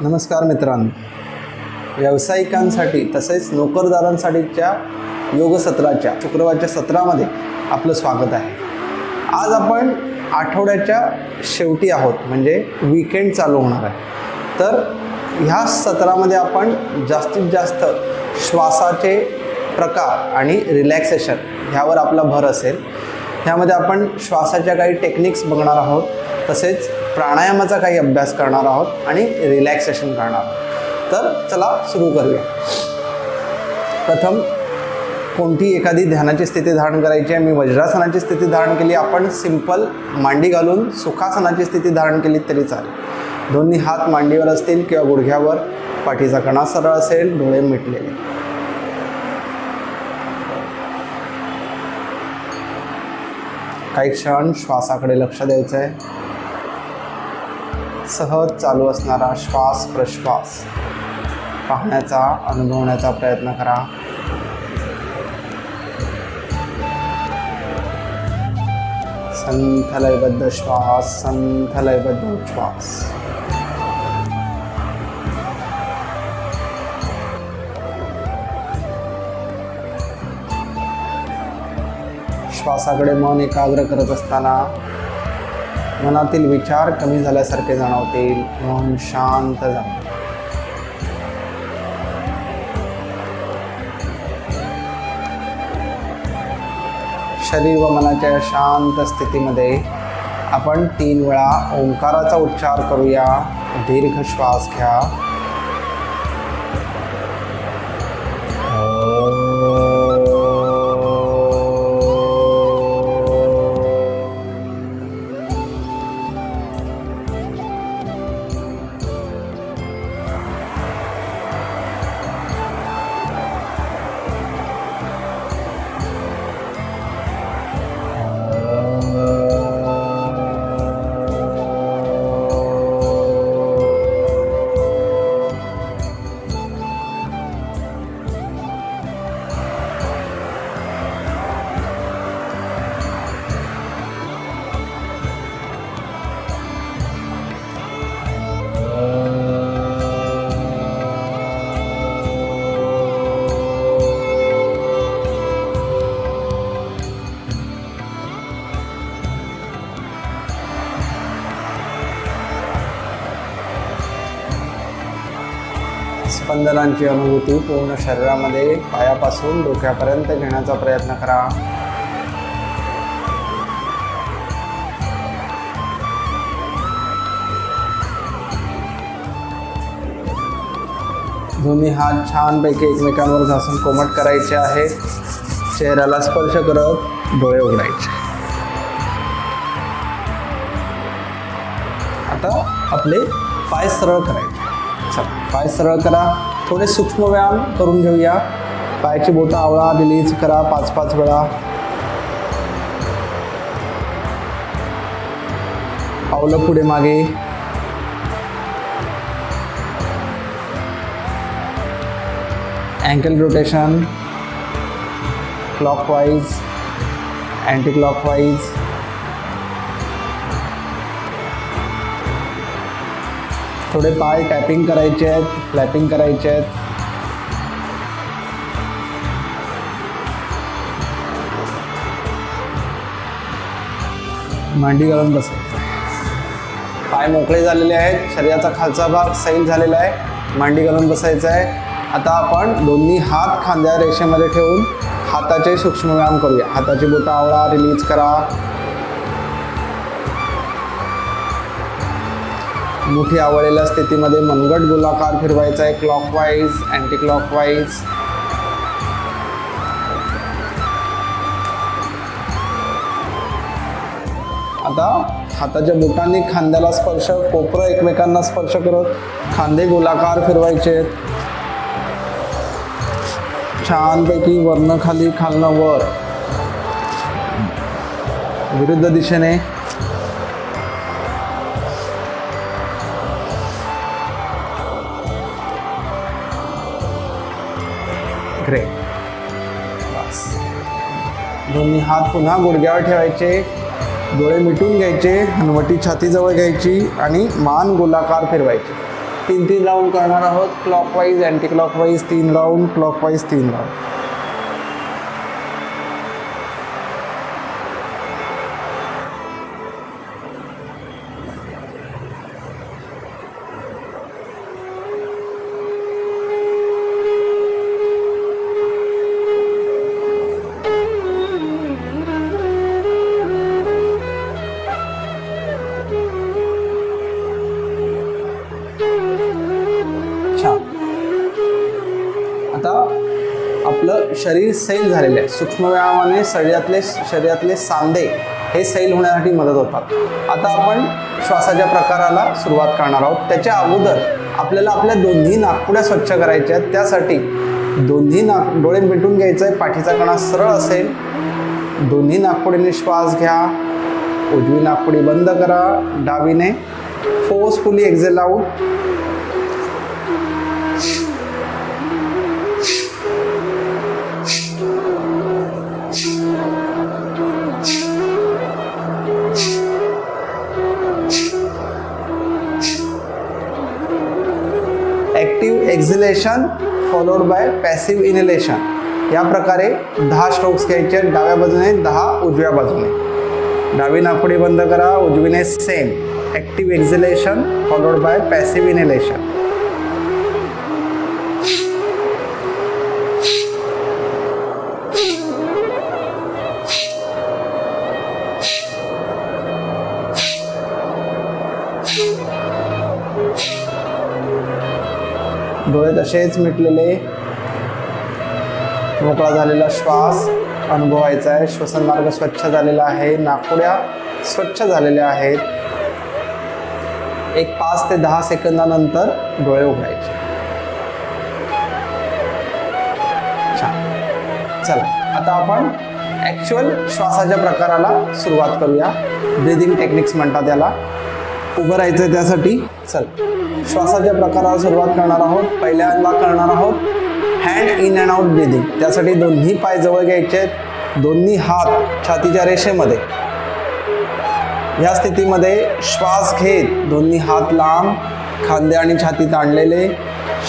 नमस्कार मित्रांनो. व्यावसायिकांसाठी तसेच नोकरदारांसाठीच्या योगसत्राच्या शुक्रवारच्या सत्रामध्ये आपलं स्वागत आहे. आज आपण आठवड्याच्या शेवटी आहोत म्हणजे वीकेंड चालू होणार आहे. तर ह्या सत्रामध्ये आपण जास्तीत जास्त श्वासाचे प्रकार आणि रिलॅक्सेशन ह्यावर आपला भर असेल. ह्यामध्ये आपण श्वासाच्या काही टेक्निक्स बघणार आहोत. तसेच प्राणायामाचा काही अभ्यास करणार आहोत आणि रिलॅक्सेशन करणार आहोत. तर चला सुरू करूया. प्रथम कोणती एखादी ध्यानाची स्थिती धारण करायची आहे? मी वज्रासनाची स्थिती धारण केली आपण सिंपल मांडी घालून सुखासनाची स्थिती धारण केली तरी चालेल. दोन्ही हात मांडीवर असतील किंवा गुडघ्यावर पाठीचा कणा सरळ असेल डोळे मिटलेले. काही क्षण श्वासाकडे लक्ष द्यायचं आहे सहज चालू असणारा श्वास प्रश्वास पाहण्याचा अनुभवण्याचा प्रयत्न करा. संथ लयबद्ध श्वास संथ लयबद्ध उच्छ्वास. श्वासाकडे मन एकाग्र करत असताना मनातील विचार कमी झाल्यासारखे जाणवतील. मन शांत जा. शरीर व मनाच्या शांत स्थितीमध्ये आपण तीन वेळा ओंकाराचा उच्चार करूया. दीर्घ श्वास घ्या. स्पंदनांची अनुभूती पूर्ण शरीरामध्ये पायापासून डोक्यापर्यंत घेण्याचा प्रयत्न करा. दोन्ही हात छानपैकी एकमेकांवर घासून कोमट करायचे आहे. चेहऱ्याला स्पर्श करत डोळे उघडायचे. आता आपले पाय सरळ करायचे. पाय सरळ करा. थोडे सूक्ष्म व्यायाम करून घेऊया. पायाची बोटं आवळा रिलीज करा पाच पाच वेळा. पावलं पुढे मागे. Ankle rotation clockwise anti clockwise थोडे पाय टॅपिंग करायचे आहेत फ्लॅपिंग करायचे आहेत. मांडी घालून बसायचं पाय मोकळे झालेले आहेत शरीराचा खालचा भाग सैल झालेला आहे मांडी घालून बसायचा आहे. आता आपण दोन्ही हात खांद्या रेषेमध्ये ठेवून हाताचे सूक्ष्म व्यायाम करूया. हाताची बोटं आवळा रिलीज करा. मुठी आवळलेल्या स्थितीमध्ये मनगट गोलाकार फिरवायचा आहे. क्लॉकवाईज अँटी क्लॉकवाईज आता हाताच्या बोटांनी खांद्याला स्पर्श कोपरं एकमेकांना स्पर्श करत खांदे गोलाकार फिरवायचे. छानपैकी वरनं खाली खालनं वर. विरुद्ध दिशेने ग्रेट बस. दोन्ही हात पुन्हा गुडघ्यावर ठेवायचे डोळे मिटून घ्यायचे हनवटी छातीजवळ घ्यायची आणि मान गोलाकार फिरवायची. तीन तीन राऊंड करणार आहोत क्लॉकवाईज अँटी क्लॉकवाईज तीन राऊंड क्लॉकवाईज तीन राऊंड आपलं शरीर सैल झालेलं आहे. सूक्ष्म व्यायामाने शरीरातले शरीरातले सांधे हे सैल होण्यासाठी मदत होतात. आता आपण श्वासाच्या प्रकाराला सुरुवात करणार आहोत. त्याच्या अगोदर आपल्याला आपल्या दोन्ही नागपुड्या स्वच्छ करायच्या आहेत. त्यासाठी दोन्ही नाक डोळे मिटून घ्यायचं आहे पाठीचा कणा सरळ असेल. दोन्ही नागपुडीने श्वास घ्या. उजवी नागपुडी बंद करा. डावीने forcefully exhale out active followed by passive inhalation या प्रकारे दहा स्ट्रोक्स घ्यायचे आहेत. डाव्या बाजूने दहा उजव्या बाजूने. डावी नाकडी बंद करा उजवीने same active exhalation followed by passive inhalation तसेच मिटलेले मोकळा झालेला श्वास अनुभवायचा आहे. श्वसन मार्ग स्वच्छ झालेला आहे. नाकुड्या स्वच्छ झालेल्या आहेत. एक पाच ते दहा सेकंदानंतर डोळे उघडायचे. चला आता आपण ॲक्च्युअल श्वासाच्या प्रकाराला सुरुवात करूया. ब्रिदिंग टेक्निक्स म्हणतात याला. उभं राहायचं त्यासाठी. चल. श्वासाच्या प्रकाराला सुरुवात करणार आहोत पहिल्यांदा करणार आहोत. Hand in and out breathing त्यासाठी दोन्ही पाय जवळ घ्यायचे आहेत. दोन्ही हात छातीच्या रेषेमध्ये. या स्थितीमध्ये श्वास घेत दोन्ही हात लांब खांदे आणि छाती ताणलेले.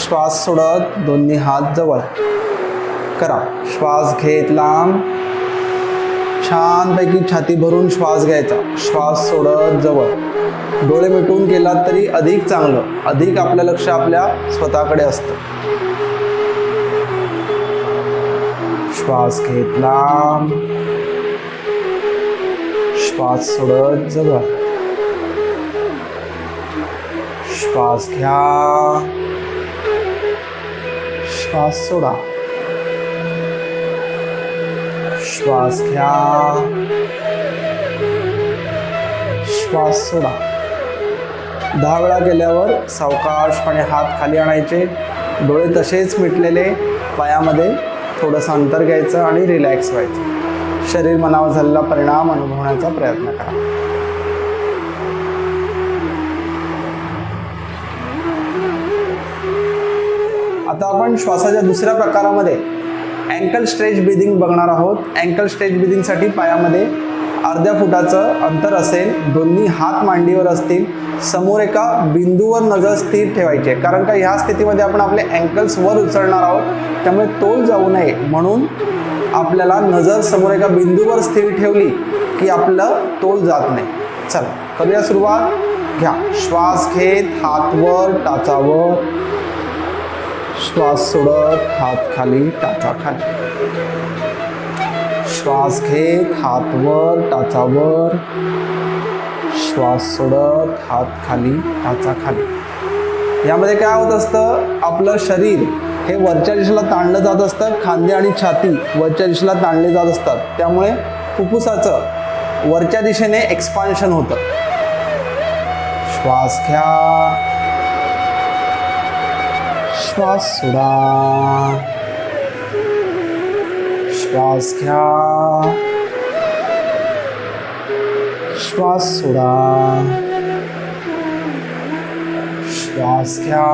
श्वास सोडत दोन्ही हात जवळ. करा. श्वास घेत लांब. छानपैकी छाती भरून श्वास घ्यायचा. श्वास सोडत जवळ. डोळे मिटून केलात तरी अधिक चांगलं अधिक आपलं लक्ष आपल्या स्वतःकडे असतं. श्वास घेतला. श्वास सोडत जगा. श्वास घ्या. श्वास सोडा. श्वास घ्या. श्वास सोडा. दहा वेळा केल्यावर सावकाशपणे हात खाली आणायचे डोळे तसेच मिटलेले पायामध्ये थोडंसं अंतर घ्यायचं आणि रिलॅक्स व्हायचं. शरीर मनावर झालेला परिणाम अनुभवण्याचा प्रयत्न करा. आता आपण श्वासाच्या दुसऱ्या प्रकारामध्ये अँकल स्ट्रेच ब्रिदिंग बघणार आहोत. अँकल स्ट्रेच ब्रिदिंगसाठी पायामध्ये अर्ध्या फुटाचं अंतर असेल दोन्ही हात मांडीवर असतील समोर एका बिंदूवर नजर स्थिर ठेवायची आहे. कारण का ह्या स्थितीमध्ये आपण आपले अँकल्स वर उचलणार आहोत त्यामुळे तोल जाऊ नये. म्हणून आपल्याला नजर समोर एका बिंदूवर स्थिर ठेवली की आपलं तोल जात नाही. चला करूया सुरुवात. घ्या. श्वास घेत हात वर टाचावर. श्वास सोडत हात खाली टाचा खाली. श्वास घेत हात वर टाचावर. श्वास सोडत हात खाली टाचा खाली यामध्ये काय होत असतं? आपलं शरीर हे वरच्या दिशेला ताणलं जात असतं. खांदे आणि छाती वरच्या दिशेला ताणले जात असतात. त्यामुळे फुफ्फुसाचं वरच्या दिशेने एक्सपान्शन होतं. श्वास घ्या. श्वास सोडा. श्वास घ्या. श्वास सोडा. श्वास घ्या.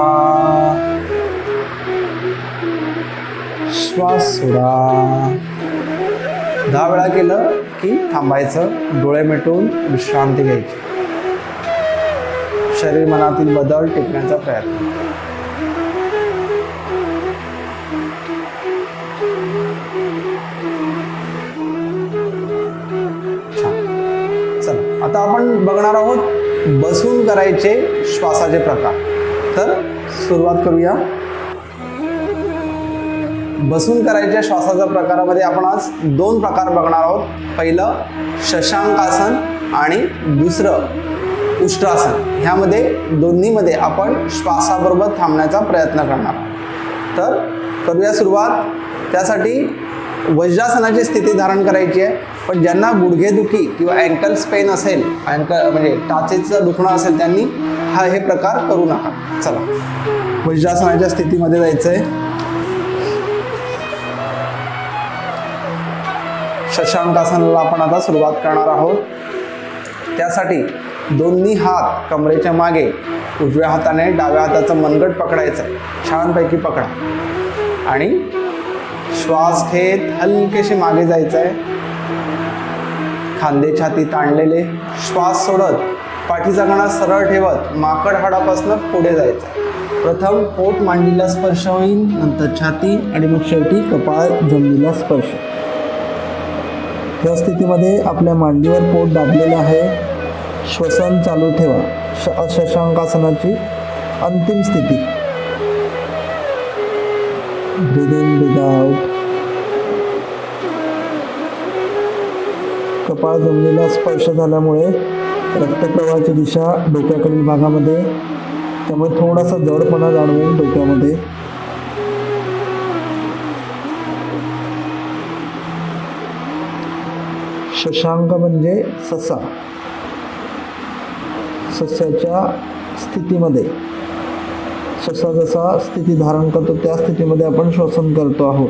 श्वास सोडा. दहा वेळा केलं की थांबायचं डोळे मिटून विश्रांती घ्यायची. शरीर मनातील बदल टिकण्याचा प्रयत्न. आपण आहोत. बसून करायचे श्वासाचे प्रकार. तर सुरुवात करूया. बसून करायच्या श्वासाच्या प्रकारामध्ये आपण आज दोन प्रकार बघणार आहोत. पहिलं शशांकासन आणि दुसरं उष्ट्रासन. ह्यामध्ये दोन्हीमध्ये आपण श्वासाबरोबर थांबण्याचा प्रयत्न करणार तर करूया सुरुवात. त्यासाठी वज्रासनाची स्थिती धारण करायची आहे. पण ज्यांना गुडघेदुखी किंवा अँकल स्पेन असेल अँकल म्हणजे टाचेचं दुखणं असेल त्यांनी हा हे प्रकार करू नका. चला. वज्रासनाच्या स्थितीमध्ये जायचं आहे शशांकासनाला आपण आता सुरुवात करणार आहोत. त्यासाठी दोन्ही हात कमरेच्या मागे उजव्या हाताने डाव्या हाताचं मनगट पकडायचं आहे छानपैकी पकडा. आणि श्वास घेत हलकेसे मागे जायचं आहे खांदे छाती ताणलेले श्वास सोडत पाठीचा कणा सरळ ठेवत माकड हाडापासून पुढे जायचं. प्रथम पोट मांडीला स्पर्श होईल नंतर छाती आणि मग शेवटी कपाळ जमिनीला स्पर्श. या स्थितीमध्ये आपल्या मांडीवर पोट दाबलेलं आहे. श्वसन चालू ठेवा. श शशांकासनाची अंतिम स्थिती. ब्रीद कपाळ जमिनीला स्पर्श झाल्यामुळे रक्तप्रवाहाची दिशा डोक्याकडील भागामध्ये त्यामुळे थोडासा जडपणा जाणवेल डोक्यामध्ये. शशांक म्हणजे ससा. सस्याच्या स्थितीमध्ये. ससा जसा स्थिती धारण करतो त्या स्थितीमध्ये आपण श्वसन करतो आहोत.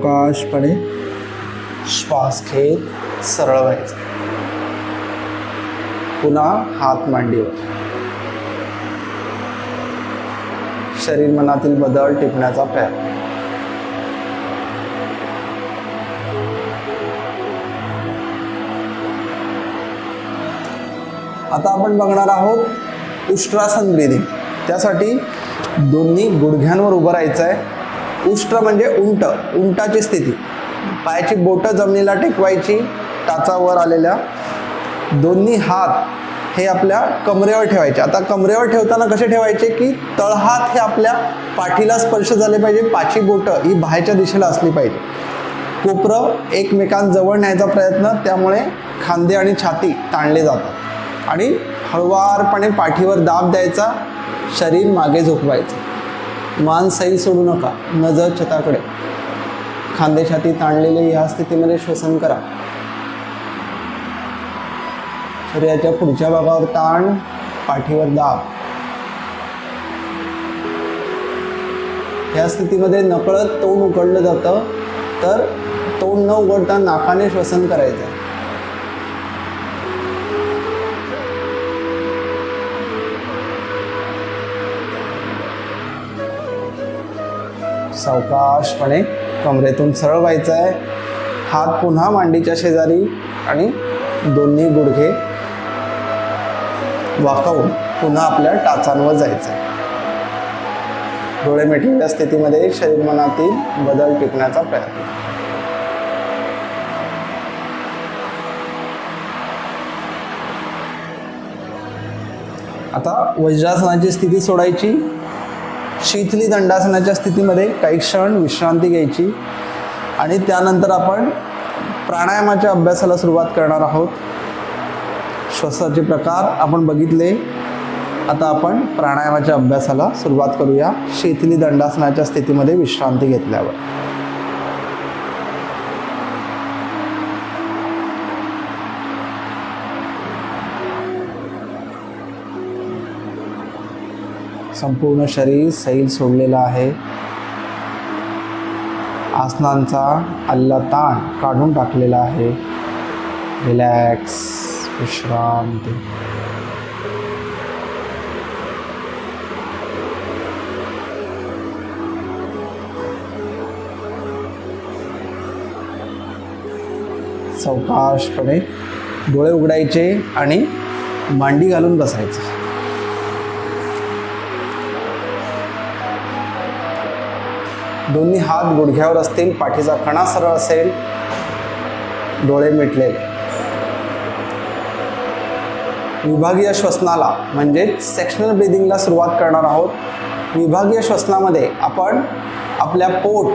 सावकाशपणे श्वास घेत सरळ व्हायचं. पुन्हा हात मांडीवर. शरीर मनातील बदल टिपण्याचा प्रयत्न. आता आपण बघणार आहोत उष्ट्रासन ब्रिदिंग त्यासाठी दोन्ही गुडघ्यांवर उभं राहायचं आहे उष्ट्र म्हणजे उंट उंटाची स्थिती. पायाची बोटं जमिनीला टेकवायची टाचावर आलेल्या दोन्ही हात हे आपल्या कमरेवर ठेवायचे. आता कमरेवर ठेवताना कसे ठेवायचे की तळहात हे आपल्या पाठीला स्पर्श झाले पाहिजे पाची बोटं ही बाहेरच्या दिशेला असली पाहिजे. कोपरं एकमेकांजवळ न्यायचा प्रयत्न त्यामुळे खांदे आणि छाती ताणले जातात. आणि हळुवारपणे पाठीवर दाब द्यायचा शरीर मागे झोपवायचं. मान सैल सोडू नका नजर छताकडे. खांदेछाती ताणलेले या स्थितीमध्ये श्वसन करा. शरीराच्या पुढच्या भागावर ताण पाठीवर दाब. या स्थितीमध्ये नकळत तोंड उघडलं जातं तर तोंड न उघडता नाकाने श्वसन करायचं. सावकाशपणे कमरेतून सरळ व्हायचं आहे. हात पुन्हा मांडीच्या शेजारी आणि दोन्ही गुडघे वाकवून पुन्हा आपल्या टाचांवर जायचं आहे. डोळे मिटलेल्या स्थितीमध्ये शरीर मनातील बदल टिकण्याचा प्रयत्न. आता वज्रासनाची स्थिती सोडायची. शीतली दंडासनाच्या स्थितीमध्ये काही क्षण विश्रांती घ्यायची आणि त्यानंतर आपण प्राणायामाच्या अभ्यासाला सुरुवात करणार आहोत. श्वासाचे प्रकार आपण बघितले. आता आपण प्राणायामाच्या अभ्यासाला सुरुवात करूया. शीतली दंडासनाच्या स्थितीमध्ये विश्रांती घेतल्यावर. संपूर्ण शरीर सैल सोडलेलं आहे. आसनांचा अल्ला ताण काढून टाकलेला आहे. रिलॅक्स विश्रांती. सावकाशपणे डोळे उघडायचे आणि मांडी घालून बसायचं. दोन्ही हात गुडघ्यावर असतील पाठीचा कणा सरळ असेल डोळे मिटलेले विभागीय श्वसनाला म्हणजेच सेक्शनल ब्रिदिंगला सुरुवात करणार आहोत. विभागीय श्वसनामध्ये आपण आपल्या पोट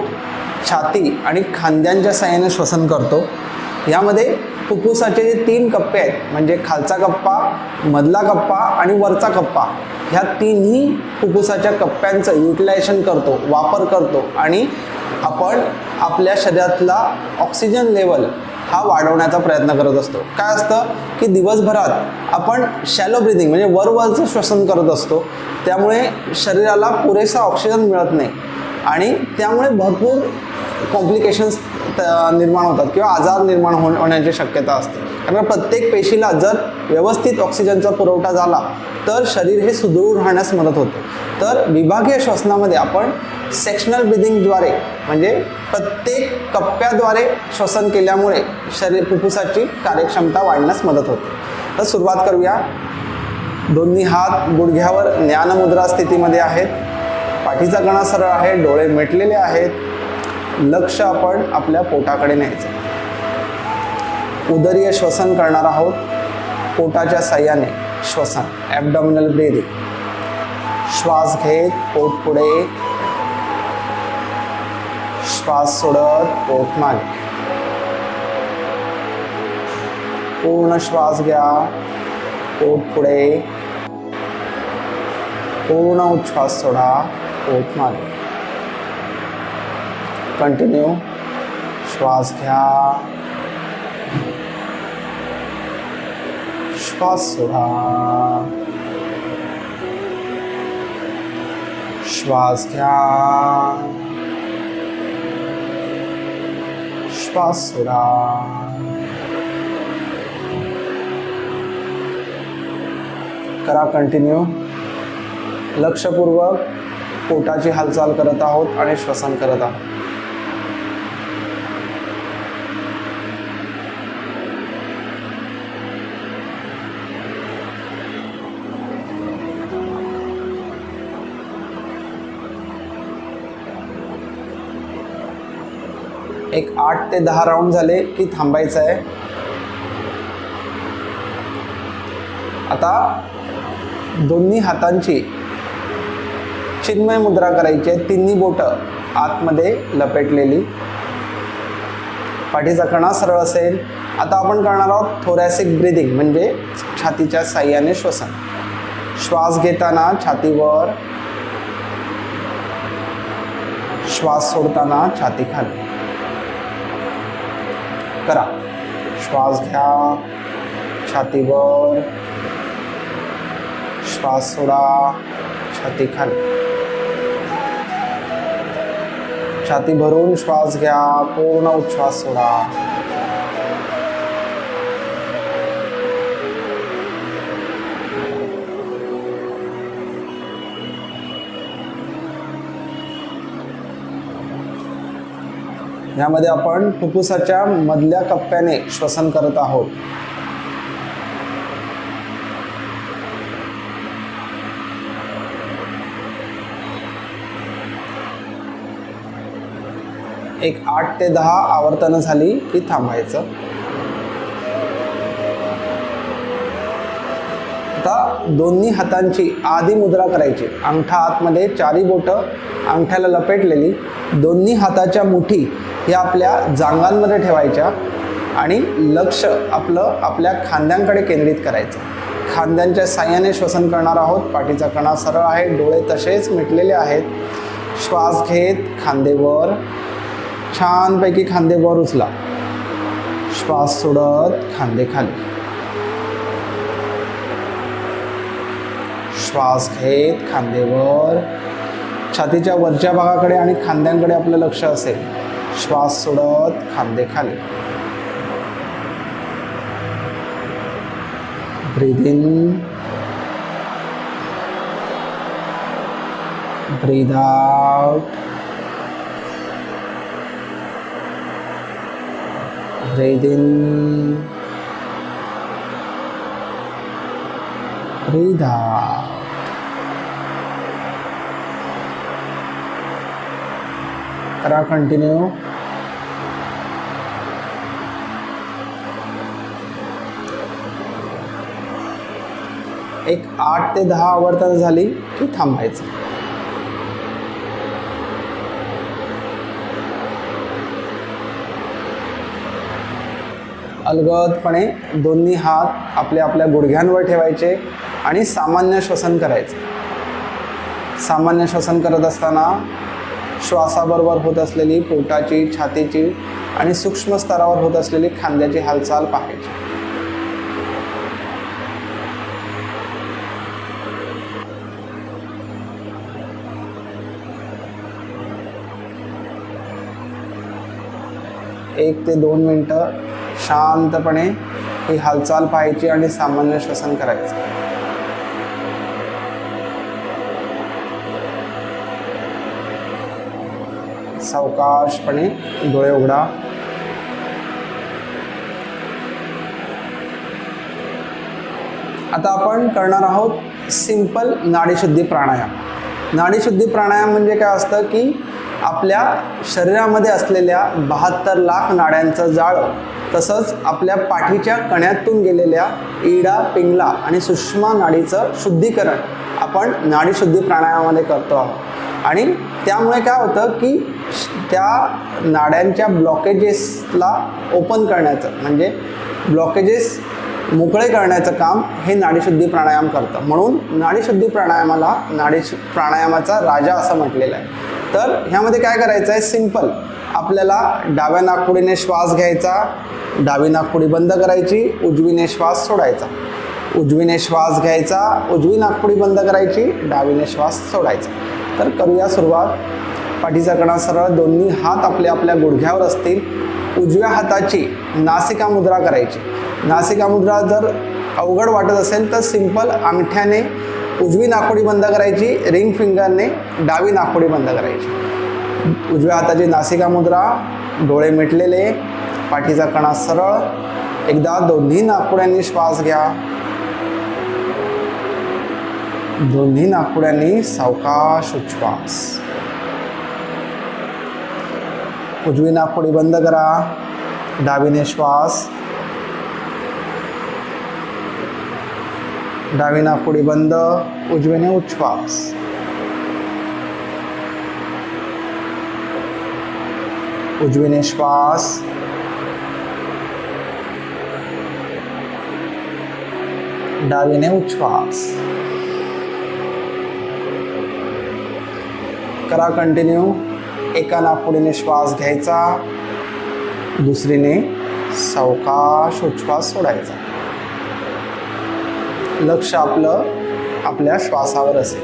छाती आणि खांद्यांच्या साह्याने श्वसन करतो. यामध्ये फुफ्फुसाचे जे तीन कप्पे आहेत म्हणजे खालचा कप्पा मधला कप्पा आणि वरचा कप्पा ह्या तिन्ही फुफ्फुसाच्या कप्प्यांचं युटिलायझेशन करतो वापर करतो आणि आपण आपल्या शरीरातला ऑक्सिजन लेवल हा वाढवण्याचा प्रयत्न करत असतो. काय असतं की दिवसभरात आपण शॅलो ब्रिदिंग म्हणजे वरवरचं श्वसन करत असतो. त्यामुळे शरीराला पुरेसा ऑक्सिजन मिळत नाही. आणि त्यामुळे भरपूर कॉम्प्लिकेशन्स निर्माण होतात किंवा आजार निर्माण हो होण्याची शक्यता असते. कारण प्रत्येक पेशीला जर व्यवस्थित ऑक्सिजनचा पुरवठा झाला तर शरीर हे सुदृढ राहण्यास मदत होते. तर विभागीय श्वसनामध्ये आपण सेक्शनल ब्रिदिंगद्वारे म्हणजे प्रत्येक कप्प्याद्वारे श्वसन केल्यामुळे शरीर फुफ्फुसाची कार्यक्षमता वाढण्यास मदत होते. तर सुरुवात करूया. दोन्ही हात गुडघ्यावर ज्ञानमुद्रा स्थितीमध्ये आहेत. पाठीचा कणा सरळ आहे डोळे मिटलेले आहेत. लक्ष आपण आपल्या पोटाकडे न्यायचं. उदरीय श्वसन करणार आहोत. पोटाच्या सहाय्याने श्वसन ॲबडॉमिनल ब्रिदिंग श्वास घेत पोट पुढे. श्वास सोडत पोट मागे. पूर्ण श्वास घ्या. पोट पुढे. पूर्ण उच्छ्वास सोडा पोट मागे. कंटिन्यू श्वास घ्या. श्वास सोडा. श्वास घ्या. श्वास सोडा. करा कंटिन्यू लक्षपूर्वक पोटाची हालचाल करत आहोत आणि श्वसन करत आहोत. एक आठ ते दहा राऊंड झाले की थांबायचं आहे. आता दोन्ही हातांची चिन्मय मुद्रा करायची आहे. तिन्ही बोटं आतमध्ये लपेटलेली. पाठीचा कणा सरळ असेल. आता आपण करणार आहोत थोरॅसिक ब्रिदिंग म्हणजे छातीच्या साह्याने श्वसन. श्वास घेताना छातीवर श्वास सोडताना छाती खाली. करा. श्वास घ्या. छातीवर. श्वास सोडा. छाती खाली. छाती भरून श्वास घ्या. पूर्ण उच्छ्वास सोडा. यामध्ये आपण फुफ्फुसाच्या मधल्या कप्प्याने श्वसन करत आहोत. एक आठ ते दहा आवर्तनं झाली की थांबायचं. आता दोन्ही हातांची आधी मुद्रा करायची. अंगठा आतमध्ये चारी बोटं अंगठ्याला लपेटलेली. दोन्ही हाताच्या मुठी ह्या आपल्या जांगांमध्ये ठेवायच्या आणि लक्ष आपलं आपल्या खांद्यांकडे केंद्रित करायचं. खांद्यांच्या साह्याने श्वसन करणार आहोत. पाठीचा कणा सरळ आहे. डोळे तसेच मिटलेले आहेत. श्वास घेत खांदेवर छानपैकी खांदेवर उचला. श्वास सोडत खांदे खाली. श्वास घेत खांदेवर. छातीच्या वरच्या भागाकडे आणि खांद्यांकडे आपलं लक्ष असेल. श्वास सोडत खांदे खाली. Breathe in breathe out breathe in. Breathe out. करा कंटिन्यू एक आठ ते दहा आवर्तन झाली की थांबायचं. अलगदपणे दोन्ही हात आपल्या आपल्या गुडघ्यांवर ठेवायचे आणि सामान्य श्वसन करायचं. सामान्य श्वसन करत असताना श्वासाबरोबर होत असलेली पोटाची छातीची आणि सूक्ष्म स्तरावर होत असलेली खांद्याची हालचाल पाहायची. एक ते दोन मिनटं शांतपणे ही हालचाल पाहायची आणि सामान्य श्वसन करायचं. सावकाशपणे डोळे उघडा. आता आपण करणार आहोत सिंपल नाडीशुद्धी प्राणायाम. नाडीशुद्धी प्राणायाम म्हणजे काय असतं की आपल्या शरीरामध्ये असलेल्या बहात्तर लाख नाड्यांचं जाळं तसंच आपल्या पाठीच्या कण्यातून गेलेल्या इडा पिंगला आणि सुषमा नाडीचं शुद्धीकरण आपण नाडीशुद्धी प्राणायामामध्ये करतो आहोत. आणि त्यामुळे काय होतं की त्या नाड्यांच्या ब्लॉकेजेसला ओपन करण्याचं म्हणजे ब्लॉकेजेस मोकळे करण्याचं काम हे नाडीशुद्धी प्राणायाम करतं. म्हणून नाडीशुद्धी प्राणायामाला नाडी प्राणायामाचा राजा असं म्हटलेलं आहे. तर ह्यामध्ये काय करायचं आहे? सिंपल आपल्याला डाव्या नाकपुडीने श्वास घ्यायचा डावी नाकपुडी बंद करायची उजवीने श्वास सोडायचा. उजवीने श्वास घ्यायचा उजवी नाकपुडी बंद करायची डावीने श्वास सोडायचा. तर करूया सुरुवात. पाठीचा कणा सरळ दोन्ही हात आपल्या आपल्या गुडघ्यावर असतील. उजव्या हाताची नासिका मुद्रा करायची. नासिका मुद्रा जर अवघड वाटत असेल तर सिंपल अंगठ्याने उजवी नाकोडी बंद करायची रिंग फिंगरने डावी नाकोडी बंद करायची. उजव्या हाताची नासिका मुद्रा डोळे मिटलेले पाठीचा कणा सरळ एकदा दोन्ही नाकपुड्यांनी श्वास घ्या. दोन्ही नाकपुड्यांनी सावकाश उच्छ्वास. उजवी नाकपुडी बंद करा. डावीने श्वास. डावी नाकपुडी बंद उजवीने उच्छ्वास. उजवीने श्वास. डावीने उच्छ्वास. करा कंटिन्यू एका नाकपुडीने श्वास घ्यायचा. दुसरीने सावकाश उच्छ्वास सोडायचा. लक्ष आपलं आपल्या श्वासावर असेल.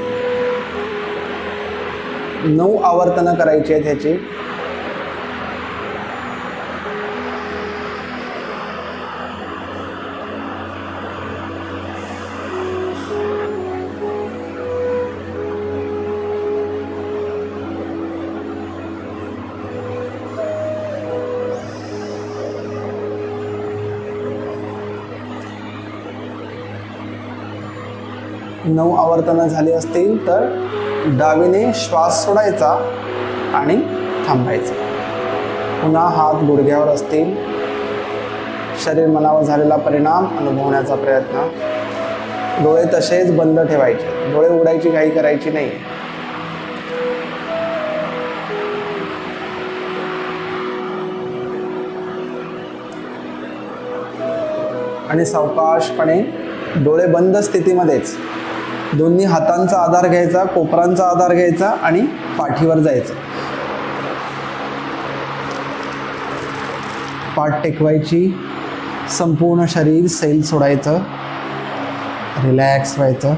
नऊ आवर्तनं करायची आहेत ह्याची. नऊ आवर्तनं झाली असतील तर डावीने श्वास सोडायचा आणि थांबायचा. पुन्हा हात गुडघ्यावर असतील. शरीर मनावर झालेला परिणाम अनुभवण्याचा प्रयत्न. डोळे तसेच बंद ठेवायचे. डोळे उडायची काही करायची नाही. आणि सावकाशपणे डोळे बंद स्थितीमध्येच. दोन्ही हातांचा आधार घ्यायचा कोपरांचा आधार घ्यायचा आणि पाठीवर जायचं. पाठ टेकवायची संपूर्ण शरीर सैल सोडायचं रिलॅक्स व्हायचं.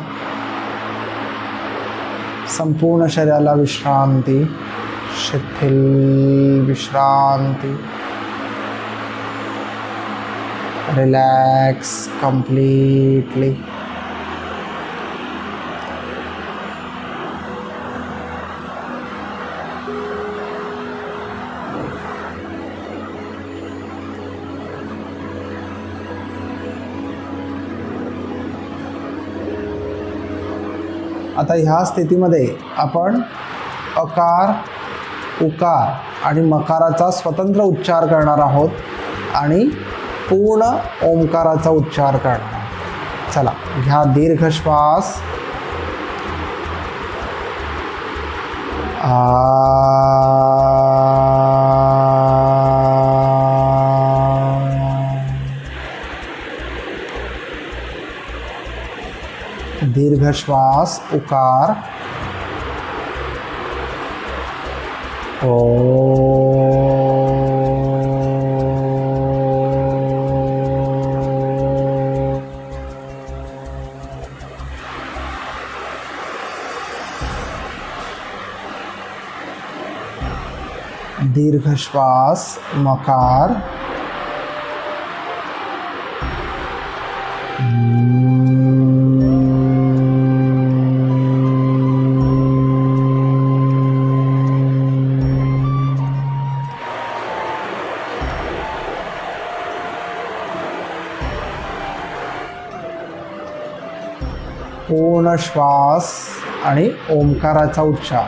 संपूर्ण शरीराला विश्रांती शिथिल विश्रांती. रिलॅक्स कम्प्लिटली आता ह्या स्थितीमध्ये आपण अकार उकार आणि मकाराचा स्वतंत्र उच्चार करणार आहोत आणि पूर्ण ओंकाराचा उच्चार करणार चला ह्या दीर्घ श्वास आ दीर्घ श्वास उकार. ओ दीर्घ श्वास मकार. पूर्ण श्वास आणि ओंकाराचा उच्चार.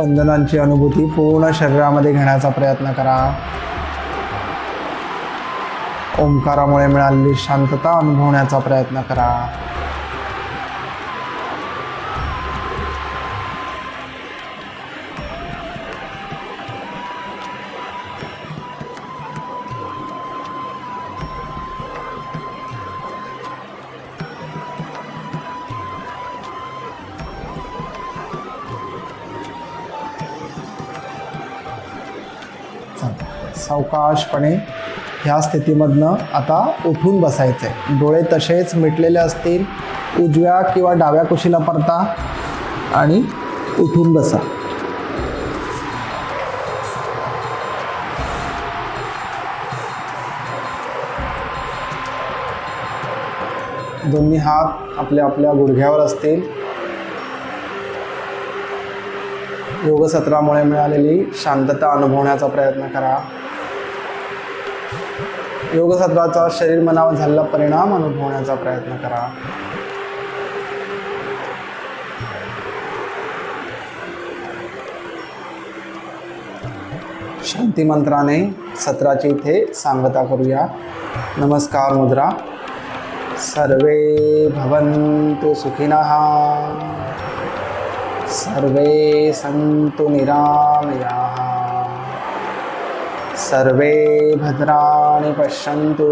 स्पंदनांची अनुभूती पूर्ण शरीरामध्ये घेण्याचा प्रयत्न करा. ओंकारामुळे मिळालेली शांतता अनुभवण्याचा प्रयत्न करा. सावकाशपणे ह्या स्थितीमधनं आता उठून बसायचं आहे. डोळे तसेच मिटलेले असतील उजव्या किंवा डाव्या कुशीला परता आणि उठून बसा. दोन्ही हात आपल्या आपल्या गुडघ्यावर असतील. योगसत्रामुळे मिळालेली शांतता अनुभवण्याचा प्रयत्न करा. योगसत्राचा शरीर मनावर झालेला परिणाम अनुभवण्याचा प्रयत्न करा. शांती मंत्राने सत्राची इथे सांगता करूया. नमस्कार मुद्रा. सर्वे भवन्तु सुखिनः. सर्वे सन्तु निरामयाः। सर्वे भद्राणि पश्यन्तु।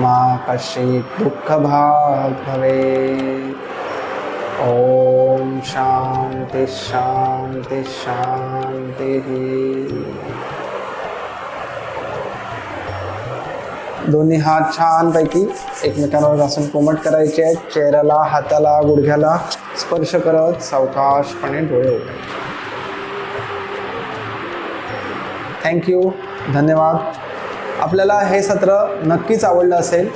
मा कश्चित् दुःखभाग् भवेत्। ॐ शान्ति शान्ति शान्तिः। दोन्ही हात छानपैकी एकमेकांवर घासून कोमट करायचे आहेत. चेहऱ्याला हाताला गुडघ्याला स्पर्श करत सावकाशपणे डोळे उघडायचे थँक्यू धन्यवाद. आपल्याला हे सत्र नक्कीच आवडलं असेल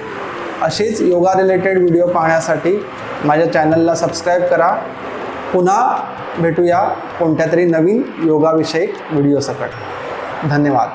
अशीच योगा रिलेटेड व्हिडिओ पाहण्यासाठी माझ्या चॅनलला सबस्क्राईब करा. पुन्हा भेटूया कोणत्या तरी नवीन योगाविषयक व्हिडिओसकट धन्यवाद.